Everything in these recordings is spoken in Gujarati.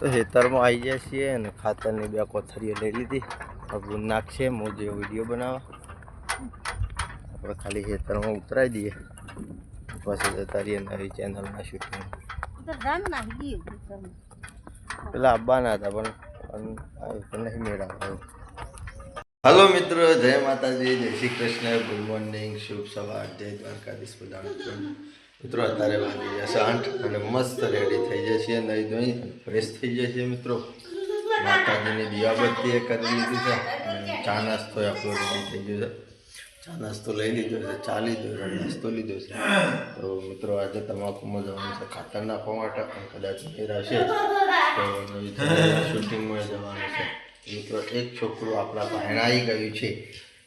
તો ખેતરમાં આવી જાય છીએ અને ખાતરની બે કોથળીઓ લઈ લીધી. હવે નાખશે મોજે વીડિયો બનાવવા આપણે ખાલી ખેતરમાં ઉતરાવી દઈએ. પછી જતા રહીએ નવી ચેનલના શૂટિંગ પેલા આવવાના હતા પણ નહીં મેળવ્યો. હલો મિત્રો જય માતાજી જય શ્રી કૃષ્ણ. ગુડ મોર્નિંગ શુભ સવાર જય દ્વારકાધીશ બધા મિત્રો, અત્યારે વાગી જશે આઠ અને મસ્ત રેડી થઈ જશે નહીં ધોઈ ફ્રેશ થઈ જશે મિત્રો. માતાજીની દિવાબત્તી કરી લીધી છે ચા નાસ્તો આપણો રેડી થઈ ગયો છે. ચા નાસ્તો લઈ લીધો છે, ચા લીધો છે નાસ્તો લીધો છે. તો મિત્રો, આજે તમાકુમાં જવાનું છે, ખાતર નાખવા માટે, પણ કદાચ મેર હશે તો શૂટિંગમાં જવાનું છે. મિત્રો, એક છોકરું આપણા પહેણાઈ ગયું છે.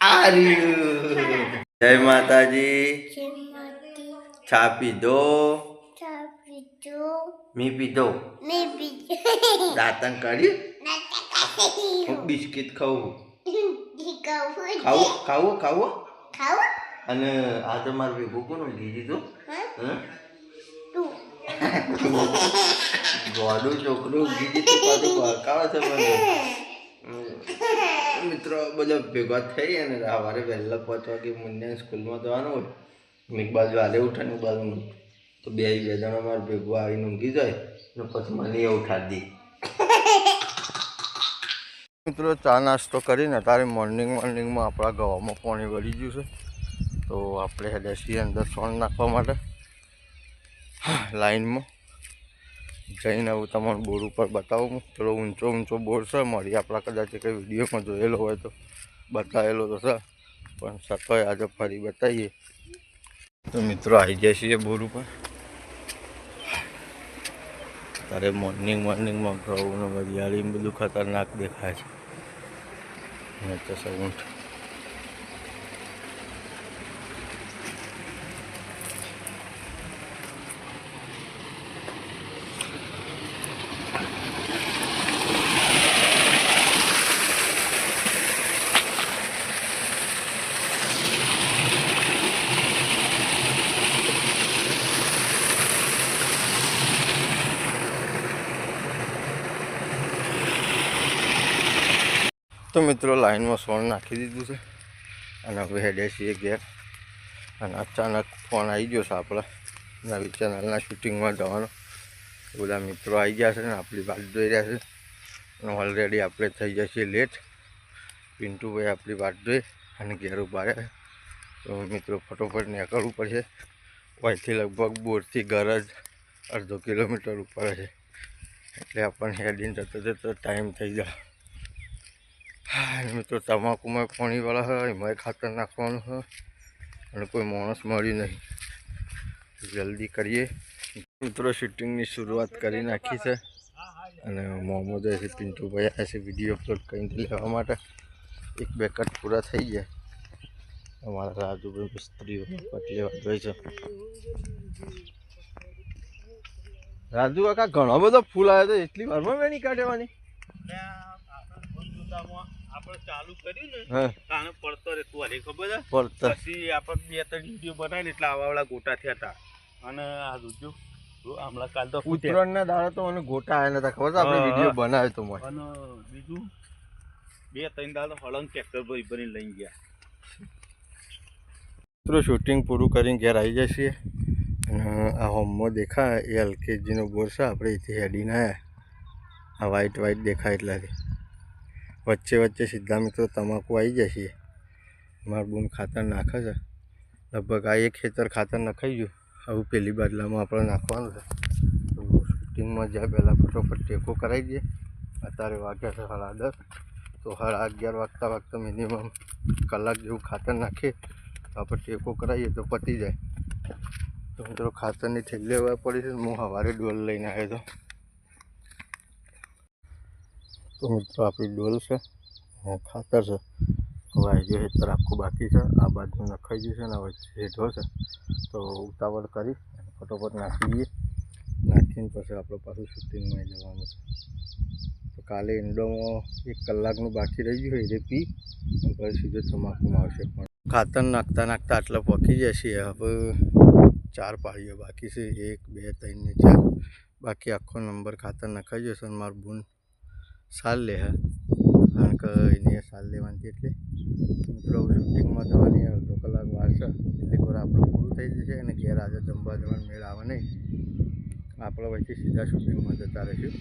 આ જય માતાજી! ચા પીધો મી પીધો દાંતન કરી હું બિસ્કિટ ખાવું ખાવું ખાવું ખાવું અને આ તો મારે ભેગું કોનું લીધી તું? ગોડું છોકરું ગીધી તું પાછું છે મને મિત્રો બધા ભેગા થઈ અને સવારે વહેલા પાંચ વાગે મુન્યા સ્કૂલમાં જવાનું હોય એક બાજુ હાલે ઉઠે ને એક બાજુ તો બે બે જણા મારે ભેગું આવીને ઊંઘી જાય ને પછી મને એ ઉઠાડી મિત્રો, ચા નાસ્તો કરીને તારે મોર્નિંગ મોર્નિંગમાં આપણા ગવામાં પાણી વળી ગયું છે. તો આપણે હેડેસી અંદર સોન નાખવા માટે. લાઈનમાં. જઈને હું તમારું બોર્ડ ઉપર બતાવું. થોડો ઊંચો ઊંચો બોર્ડ છે. મારી આપણા કદાચ કંઈ વિડીયોમાં જોયેલો હોય તો બતાવેલો તો છે. પણ છતાંય આજે ફરી બતાવીએ. તો મિત્રો આવી જાય છીએ બોર ઉપર. તારે મોર્નિંગ મોર્નિંગમાં ઘઉં ને વરિયાળી બધું ખતરનાક દેખાય છે. તો સૌંઠ તો મિત્રો લાઈનમાં સોન નાખી દીધું છે. અને હવે હેડે છીએ ઘેર. અને અચાનક ફોન આવી ગયો છે આપણા. નવી ચેનલના શૂટિંગમાં જવાનો. બધા મિત્રો આવી ગયા છે ને આપણી વાત જોઈ રહ્યા છે. અને ઓલરેડી આપણે થઈ જશે લેટ પિન્ટુભાઈ આપણી વાત જોઈ અને ઘેર ઊભા રહ્યા તો મિત્રો ફટોફટ નીકળવું પડશે. અહીંથી લગભગ બોરથી ઘર જ અડધો કિલોમીટર ઉપર છે એટલે આપણને હેડીને જતો જતો ટાઈમ થઈ જાય. મિત્રો, તમાકુમાં પાણીવાળા હોય, એમાંય ખાતર નાખવાનું હોય, અને કોઈ માણસ મળ્યું નહીં. જલ્દી કરીએ. મિત્રો, શૂટિંગની શરૂઆત કરી નાખી છે. અને મોહમ્મદ છે પિન્ટુભાઈ આવ્યા છે વીડિયો અપલોડ કરીને લેવા માટે. એક, બે કટ પૂરા થઈ ગયા. અમારા રાજુભાઈ મિસ્ત્રીઓ કટ લેવા જોઈએ છે. રાજુ કાકા, ઘણો બધો ફૂલ આવ્યો તો એટલી વારમાં વેણી કાઢવાની? આપણે ચાલુ કર્યું ને તાને તાણે પડતો રે તું હાલી ખબર છે? પડતો પછી આપણે બે ત્રણ વીડિયો બનાવીને એટલે આવાવાળા ગોટા થયા હતા. અને આ જોજો હમણાં કાલ તો. ઉત્તરાયણના દાડા તો મને ગોટા આવ્યા નતા ખબર છે? આપણે વીડિયો. બનાવ્યો તો મને અને બીજું બે ત્રણ દાડા હળંગ ટ્રેક્ટર ભરી ભરીને લઈ ગયા. મિત્રો શૂટિંગ પૂરું કરીને ઘેર આવી છીએ. અને આ હોમમાં દેખાય એ એલકેજીનો બોર છે આપણે અહીંથી હેડીને આવ્યા આ વ્હાઈટ વ્હાઈટ દેખાય એટલાથી. વચ્ચે વચ્ચે સીધા મિત્રો તમાકુ આવી છે મારું બૂન ખાતર નાખે છે. લગભગ આ એક ખેતર ખાતર નખાઈ ગયું. આવું પેલી બાદલામાં આપણે નાખવાનું છે. તો શૂટિંગમાં જાય પહેલાં ફટોફટ ટેકો કરાવી દઈએ અત્યારે વાગ્યા છે સાડા દસ. તો સાડા અગિયાર વાગતા વાગતા મિનિમમ કલાક જેવું ખાતર નાખીએ. તો આપણે ટેકો કરાવીએ તો પતી જાય. તો મિત્રો ખાતરની થેલી લેવા પડી છે. હું સવારે ડોલ લઈને આવ્યો હતો તો મિત્રો આપણી ડોલ છે અને ખાતર છે. હવે આવી ગયો હેતર આખું બાકી છે, આ બાજુ નખાઈ ગયું છે ને વચ્ચે હેઠો છે, તો ઉતાવળ કરી ફટોફટ નાખી દઈએ નાખીને પછી આપણે પાછું શૂટિંગમાં જવાનું છે. તો કાલે ઇન્ડોમાં એક કલાકનું બાકી રહી ગયું હોય એ પી, અને પછી સીધો તમાકુમાં આવશે પણ. ખાતર નાખતા નાખતા આટલા પકી જશે હવે ચાર પાળીઓ બાકી છે, એક, બે, ત્રણ ને ચાર. બાકી આખો નંબર ખાતર નખાઈ જશે અને મારું બૂન સાલ લે હા. કારણ કે એને સાલ લેવાની એટલે મિત્રો શૂટિંગમાં જવાની અડધો કલાક વાર એટલે ઘર આપણું પૂરું થઈ જશે અને ઘેર આજે જમવા જવાનું મેળ આવે નહીં. આપણે પછી સીધા શૂટિંગમાં જતા રહીશું.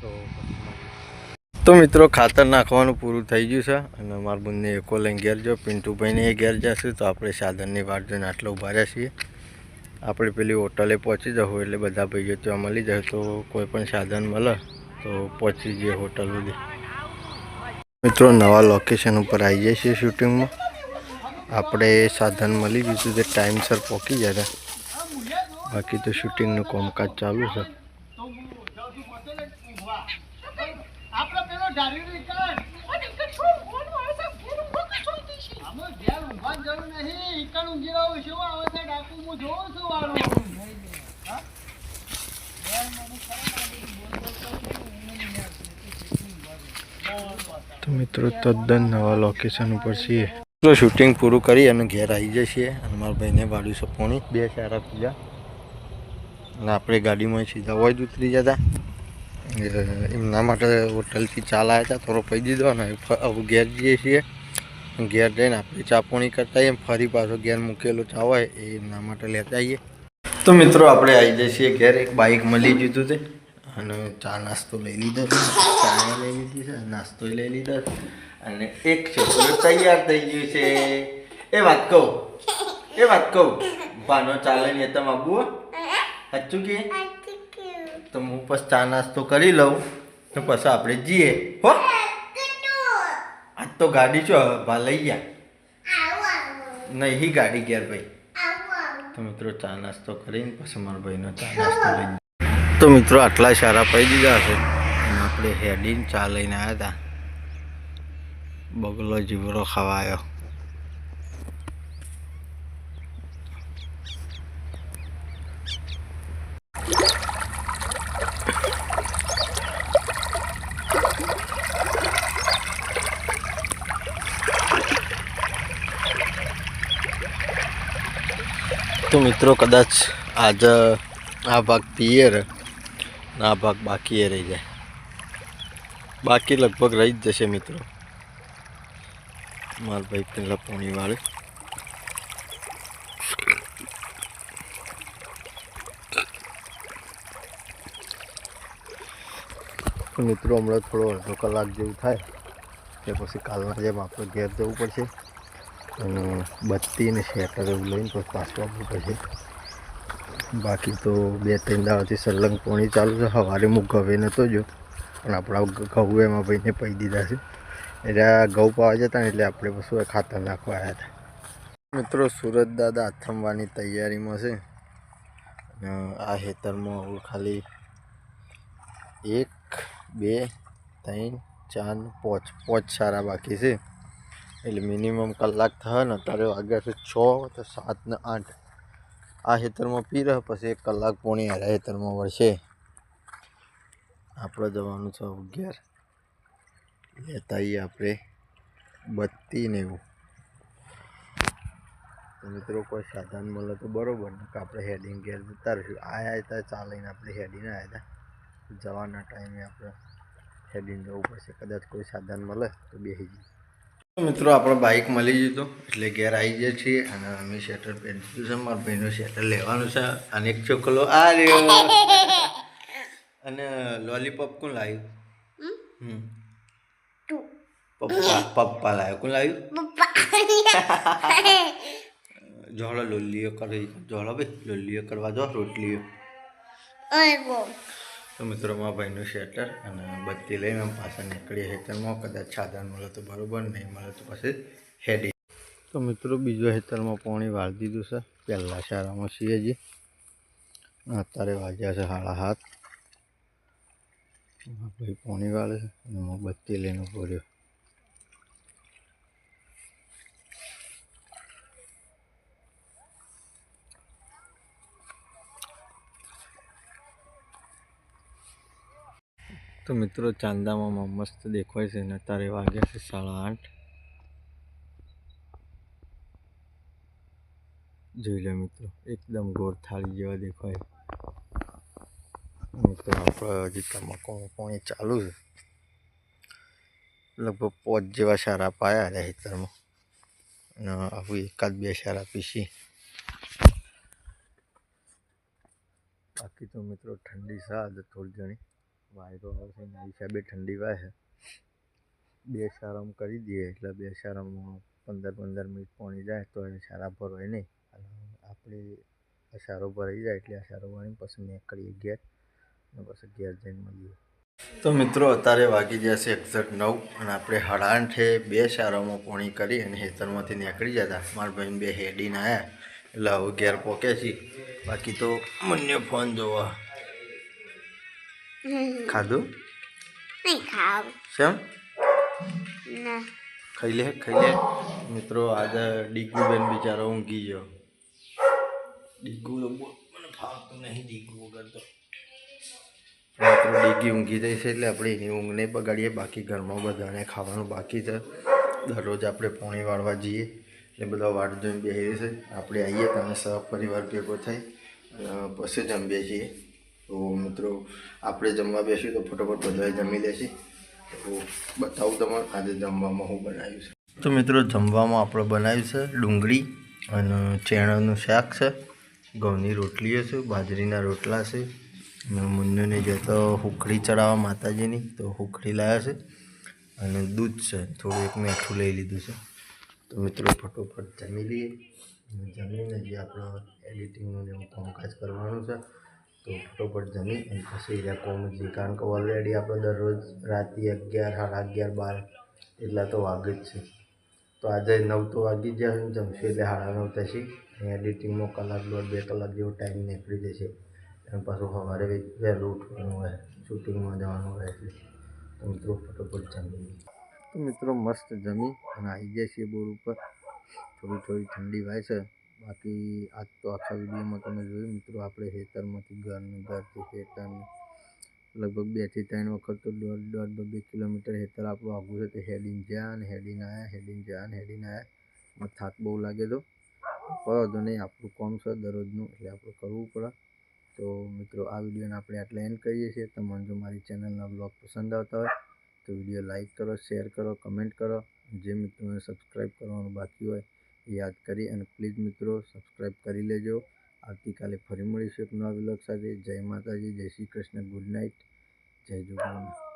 તો તો મિત્રો ખાતર નાખવાનું પૂરું થઈ ગયું છે અને મારા બંને એકો લઈને ઘેર જો. પિન્ટુભાઈને એ ઘેર જશે તો આપણે સાધનની વાટ જોઈને આટલા ઊભા છીએ. આપણે પેલી હોટલે પહોંચી જવું એટલે બધા ભાઈઓ ત્યાં મળી જાય તો કોઈ પણ સાધન મળે. તો પહોંચી જઈએ હોટલ સુધી. મિત્રો, નવા લોકેશન ઉપર આવી જઈએ છીએ શૂટિંગમાં આપણે સાધન મળી ગયું તે ટાઈમસર પહોંચી ગયા હતા. બાકી તો શૂટિંગનું કામકાજ ચાલુ છે આપણે પેલો ધારી નીકળ આમાં ઘેર ઊંઘવાની જરૂર નહીં ઈકણ ઊંઘી રહ્યો શું આવે છે ડાકુ હું જોઉં છું વાળું હા? તો મિત્રો, તદ્દન નવા લોકેશન ઉપર છીએ. તો શૂટિંગ પૂરું કરી અને ઘેર આવી જઈએ અને મારા ભાઈને વાળ્યું છે પોણી. બે ચારા પૂજા. અને આપણે ગાડીમાં સીધા હોય જ ઉતરી જતા. એમના માટે હોટલથી ચાલ આવ્યા હતા. થોડો પૈ દીધો અને હવે ઘેર જઈએ છીએ. ઘેર જઈને આપણે ચા પોણી કરતા આવીએ. ફરી પાછો ઘેર મૂકેલો ચા હોય, એ એમના માટે લેતા આવીએ. તો મિત્રો, આપણે આવી જઈએ ઘેર. એક બાઇક મળી જીધું તે. અને ચા નાસ્તો લઈ લીધો છે. ચા લઈ લીધી છે નાસ્તો લઈ લીધો છે. અને એક છોકરો તૈયાર થઈ ગયું છે. એ વાત કહું એ વાત કહું. ભાનો ચાલે ને તમે આબુ સાચું કે? તો હું પછી ચા નાસ્તો કરી લઉં તો પછી આપણે જઈએ. હો? આજ તો ગાડી છો ભા લઈ ગયા. નહીં ગાડી ઘેર ભાઈ. તો મિત્રો ચા નાસ્તો કરીને પછી મારા ભાઈનો ચા નાસ્તો લઈ તો મિત્રો આટલા સારા પાઈ દીધા છે. અને આપણે હેડીન ચા લઈને આવ્યા હતા. બગલો જીવરો ખાવા આવ્યો. તો મિત્રો કદાચ આજ આ ભાગ પિયર આ ભાગ બાકી એ રહી જાય. બાકી લગભગ રહી જ જશે મિત્રો. મારા ભાઈ પહેલાં પોણી વાળે. મિત્રો, હમણાં થોડો અડધો કલાક જેવું થાય. કે પછી કાલના જેમ આપણે ઘેર જવું પડશે. અને બત્તી ને શેટર એવું લઈને પછી પાછું આવવું પડશે. બાકી તો બે ત્રણ દાવાથી સલંગ પોણી ચાલુ છે. સવારે હું ઘવે નહોતો જો પણ આપણા ઘઉં એમાં ભાઈને પી દીધા છે. એટલે આ ઘઉં પાવા જતા એટલે આપણે પછી ખાતર નાખવા આવ્યા હતા મિત્રો, સુરત દાદા આથમવાની તૈયારીમાં છે. આ ખેતરમાં ખાલી એક, બે, ત્રણ, ચાર, પાંચ પાંચ સારા બાકી છે. એટલે મિનિમમ કલાક થયો ને અત્યારે વાગ્યા છે છ તો સાત ને આઠ. આ ખેતરમાં પી રહે પછી એક કલાક પોણી આ ખેતરમાં વળશે. આપણે જવાનું છે અગિયાર. લેતા આવીએ આપણે બત્તી ને એવું. મિત્રો કોઈ સાધન મળે તો બરોબર ને કે આપણે હેડિંગ ઘેર જતા રહીશું. આયા હતા ચાલીને આપણે હેડીને આવ્યા હતા. જવાના ટાઈમે આપણે હેડીને જવું પડશે. કદાચ કોઈ સાધન મળે તો બેસી જઈએ. મિત્રો આપણે બાઇક મળી જતો એટલે ઘેર આવી જાય છીએ અને અમે શેટર પહેરી છે. મારા ભાઈનું શેટર લેવાનું છે અને એક ચોકલો આ રહ્યો. અને લોલીપોપ કોણ લાવ્યું? પપ્પા પપ્પા લાવ્યો. કોણ લાવ્યું? જોડો લોલીઓ કરી જોડો ભાઈ લોલીઓ કરવા જો રોટલીઓ. તો મિત્રો, મારા ભાઈનું શેટર અને બત્તી લઈને પાછળ પાછા નીકળીએ હેતરમાં કદાચ સાધન મળે તો બરાબર, નહીં મળે તો પછી હેડી. તો મિત્રો, બીજો હેતરમાં પાણી વાળી દીધું છે. પહેલાં શાળામાં છીએ અત્યારે વાગ્યા છે સાડા હાથ ભાઈ પાણી વાળે છે અને હું બત્તી લઈને ઊભો તો મિત્રો ચાંદામાં મસ્ત દેખાય છે ને અત્યારે વાગ્યા છે સાડા આઠ. જોઈ લો મિત્રો, એકદમ ગોળ થાળી જેવા દેખાય. મિત્રો આપણે હજી તમાકુ પાણી ચાલુ છે? લગભગ પોચ જેવા સારા પાયા રહ્યા ખેતરમાં. અને એકાદ બે સારા પીસી. બાકી તો મિત્રો ઠંડી આજે થોડી ઘણી. વાયરો આવશે એના હિસાબે ઠંડી વાય બે સારામ કરી દઈએ, એટલે બે સારામાં પંદર પંદર મિનિટ પાણી જાય, તો એ સારા ભરાય નહીં. આપણે આ સારો ભરાઈ જાય, એટલે આ વાળીને પછી નીકળીએ ઘેર અને પછી ઘેર જઈને મળીએ. તો મિત્રો, અત્યારે વાગી જશે એક્ઝેક્ટ નવ, અને આપણે હળાંઠે બે શારોમાં પોણી કરી અને હેતરમાંથી નીકળી જતા મારા ભાઈને બે હેડીને આવ્યા એટલે હવે ઘેર પોકે છે. બાકી તો મને ફોન જોવા. ખાધું? નહીં ખાવ. શેમ? ના. ખાઈ લે ખાઈ લે. મિત્રો આજે ડીગુ બેન બિચારો ઊંઘી ગયો. ડીગુ તો મને ફાવતું નહીં ડીગુ વગર તો. મિત્રો ડીગી ઊંઘી જાય છે એટલે આપણે એની ઊંઘ નહીં બગાડીએ. બાકી ઘરમાં બધાને ખાવાનું બાકી છે. દરરોજ આપણે પોણી વાળવા જઈએ. એટલે બધા વાટ જોઈને બેસીએ છે. આપણે આવીએ તમે સહપરિવાર ભેગો થઈ પછી જમીએ છીએ તો મિત્રો, આપણે જમવા બેસીએ તો ફટોફટ બધાએ જમી લેશે તો બતાવું તમને આજે જમવામાં હું બનાવ્યું છે. તો મિત્રો, જમવામાં આપણે બનાવ્યું છે ડુંગળી અને ચેણાનું શાક છે. ઘઉંની રોટલીઓ છે, બાજરીના રોટલા છે. અને મુન્નુને જે તો હુખડી ચડાવવા માતાજીની તો હુખડી લાવ્યા છે. અને દૂધ છે, થોડું એક મેઠું લઈ લીધું છે. તો મિત્રો, ફટોફટ જમી લઈએ. જમીને જે આપણા એડિટિંગનું જે કામકાજ કરવાનું છે તો ફટોફટ જમી અને પછી રહ્યા કોમ જે કારણ કે ઓલરેડી આપણે દરરોજ રાતે અગિયાર, સાડા અગિયાર, બાર એટલા તો વાગે જ છે. તો આજે નવ તો વાગી જ જશે જમશે એટલે સાડા નવ થશે. અને એડિટિંગમાં કલાક દોઢ, બે કલાક જેવો ટાઈમ નીકળી જશે. અને પાછું સવારે વહેલું ઉઠવાનું હોય શૂટિંગમાં જવાનું હોય એટલે. તો મિત્રો, ફટોફટ જમી તો મિત્રો, મસ્ત જમી અને આવી ગયા છીએ બોર ઉપર. થોડી થોડી ઠંડી વાય છે. બાકી આજ તો આખા વિડીયોમાં તમે જોયું, મિત્રો, આપણે હેતરમાંથી ઘરને ઘરથી હેતરને લગભગ બેથી ત્રણ વખત તો દોઢ દોઢ બે કિલોમીટર હેતર આપણું આગું છે. તે હેડીને જ્યાં અને હેડીને આવ્યા હેડીને જ્યાં અને હેડીને આવ્યા મને થાક બહુ લાગે તો. વાંધો નહીં, આપણું કોમ છે દરરોજનું, એટલે આપણે કરવું પડે. તો મિત્રો, આ વિડીયોને આપણે આટલા એન્ડ કરીએ છીએ. તમને જો મારી ચેનલના બ્લોગ પસંદ આવતા હોય, તો વીડિયો લાઇક કરો શેર કરો કમેન્ટ કરો. જે મિત્રોને સબસ્ક્રાઈબ કરવાનું બાકી હોય યાદ કરી અને પ્લીઝ મિત્રો સબસ્ક્રાઈબ કરી લેજો. આવતીકાલે ફરી મળીશું એક નવા વિલોગ સાથે. જય માતાજી, જય શ્રી કૃષ્ણ. Good night. જય જોગમાન